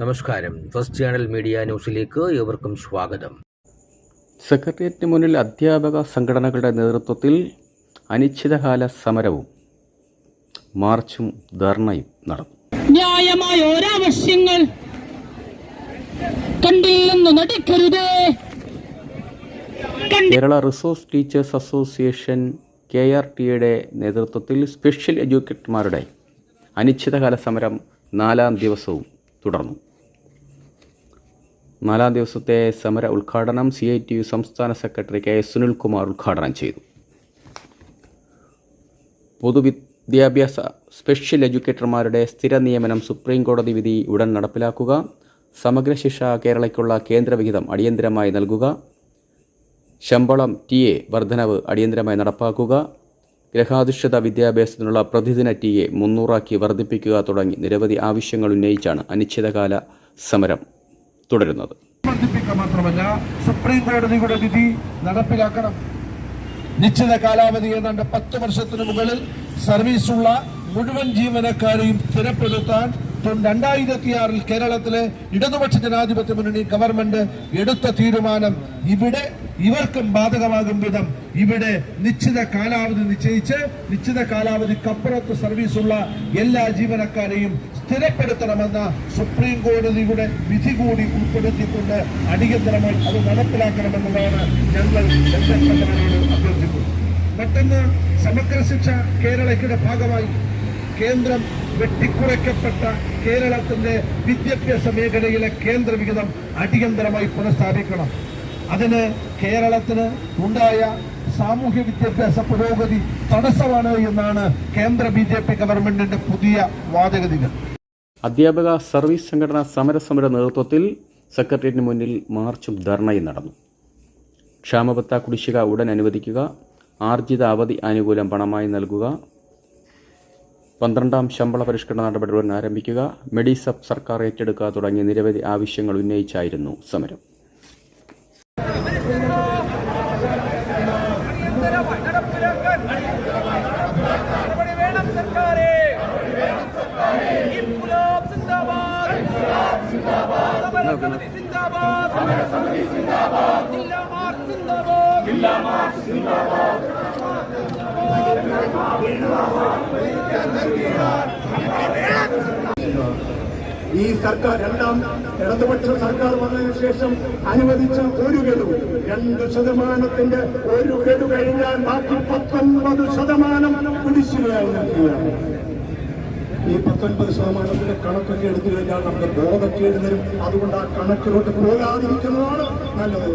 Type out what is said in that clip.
നമസ്കാരം. First channel media ന്യൂസിലേക്ക് ഏവർക്കും സ്വാഗതം. സെക്രട്ടേറിയറ്റിന് മുന്നിൽ അധ്യാപക സംഘടനകളുടെ നേതൃത്വത്തിൽ അനിശ്ചിതകാല സമരവും മാർച്ചും ധർണയും നടന്നു. ന്യായമായ ഒരാവശ്യങ്ങൾ കണ്ടില്ലെന്ന് നടിക്കരുതേ. Kerala resource teachers association K R ടിയുടെ നേതൃത്വത്തിൽ സ്പെഷ്യൽ എഡ്യൂക്കേറ്റർമാരുടെ അനിശ്ചിതകാല സമരം നാലാം ദിവസവും തുടർന്നു. നാലാം ദിവസത്തെ സമര ഉദ്ഘാടനം സി ഐ ടി യു സംസ്ഥാന സെക്രട്ടറി കെ സുനിൽകുമാർ ഉദ്ഘാടനം ചെയ്തു. പൊതുവിദ്യാഭ്യാസ സ്പെഷ്യൽ എഡ്യൂക്കേറ്റർമാരുടെ സ്ഥിര നിയമനം സുപ്രീം കോടതി വിധി ഉടൻ നടപ്പിലാക്കുക. സമഗ്ര ശിക്ഷ കേരളയ്ക്കുള്ള കേന്ദ്രവിഹിതം അടിയന്തരമായി നൽകുക. ശമ്പളം ടി എ വർധനവ് അടിയന്തരമായി നടപ്പാക്കുക. ഗ്രഹാധിഷ്ഠിത വിദ്യാഭ്യാസത്തിനുള്ള പ്രതിദിന ടി എ മുന്നൂറാക്കി വർദ്ധിപ്പിക്കുക തുടങ്ങി നിരവധി ആവശ്യങ്ങൾ ഉന്നയിച്ചാണ് അനിശ്ചിതകാല സമരം. തുടരുന്നത്. മാത്രമല്ല സുപ്രീം കോടതിയുടെ വിധി നടപ്പിലാക്കണം. നിശ്ചിത കാലാവധി ഏതാണ്ട് പത്ത് വർഷത്തിന് മുകളിൽ സർവീസുള്ള മുഴുവൻ ജീവനക്കാരെയും സ്ഥിരപ്പെടുത്താൻ രണ്ടായിരത്തി ആറിൽ കേരളത്തിലെ ഇടതുപക്ഷ ജനാധിപത്യ മുന്നണി ഗവൺമെന്റ് എടുത്ത തീരുമാനം ഇവിടെ ഇവർക്കും ബാധകമാകും വിധം ഇവിടെ നിശ്ചിത കാലാവധി നിശ്ചയിച്ച് നിശ്ചിത കാലാവധിക്കപ്പുറത്ത് സർവീസുള്ള എല്ലാ ജീവനക്കാരെയും സ്ഥിരപ്പെടുത്തണമെന്ന സുപ്രീം കോടതിയുടെ വിധി കൂടി ഉൾപ്പെടുത്തിക്കൊണ്ട് അടിയന്തരമായി അത് നടപ്പിലാക്കണമെന്നതാണ് ഞങ്ങൾ അഭ്യർത്ഥിക്കുന്നത് മറ്റൊന്ന് സമഗ്ര ശിക്ഷ കേരളയ്ക്കുടെ ഭാഗമായി. കേന്ദ്രം വെട്ടിക്കുറയ്ക്കപ്പെട്ട കേരളത്തിന്റെ വിദ്യാഭ്യാസ മേഖലയിലെ കേന്ദ്ര വിഹിതം അടിയന്തരമായി പുനഃസ്ഥാപിക്കണം. അതിന് കേരളത്തിന് ഉണ്ടായ സാമൂഹ്യ വിദ്യാഭ്യാസ പുരോഗതി തടസ്സമാണ് എന്നാണ് കേന്ദ്ര ബി ജെ പി ഗവൺമെന്റിന്റെ പുതിയ വാദഗതികൾ അധ്യാപക സർവീസ് സംഘടനാ സമരസമര നേതൃത്വത്തിൽ സെക്രട്ടേറിയറ്റിന് മുന്നിൽ മാർച്ചും ധർണയും നടന്നു. ക്ഷാമബത്ത കുടിശ്ശിക ഉടൻ അനുവദിക്കുക ആർജിത അവധി ആനുകൂല്യം പണമായി നൽകുക പന്ത്രണ്ടാം ശമ്പള പരിഷ്കരണ നടപടികൾ ആരംഭിക്കുക. മെഡിസബ് സർക്കാർ ഏറ്റെടുക്കുക തുടങ്ങിയ നിരവധി ആവശ്യങ്ങൾ ഉന്നയിച്ചായിരുന്നു സമരം. ജില്ലാ മാർച്ച് സിന്ദാബാദ് ജില്ലാ മാർച്ച് സിന്ദാബാദ് ഈ സർക്കാർ രണ്ടാം ഇടതുപക്ഷ സർക്കാർ വന്നതിന് ശേഷം അനുവദിച്ച ഒരു ഗഡു രണ്ട് ശതമാനത്തിന്റെ ഒരു ഗഡു കഴിഞ്ഞാൽ ബാക്കി പത്തൊൻപത് ശതമാനം കുടിശ്ശികയായി നൽകുകയാണ് ഈ പത്തൊൻപത് ശതമാനത്തിന്റെ കണക്കൊക്കെ എടുത്തു കഴിഞ്ഞാൽ നമുക്ക് ബോധക്കേട് തരും അതുകൊണ്ട് ആ കണക്കിലോട്ട് പോകാതിരിക്കുന്നതാണ് നല്ലത്.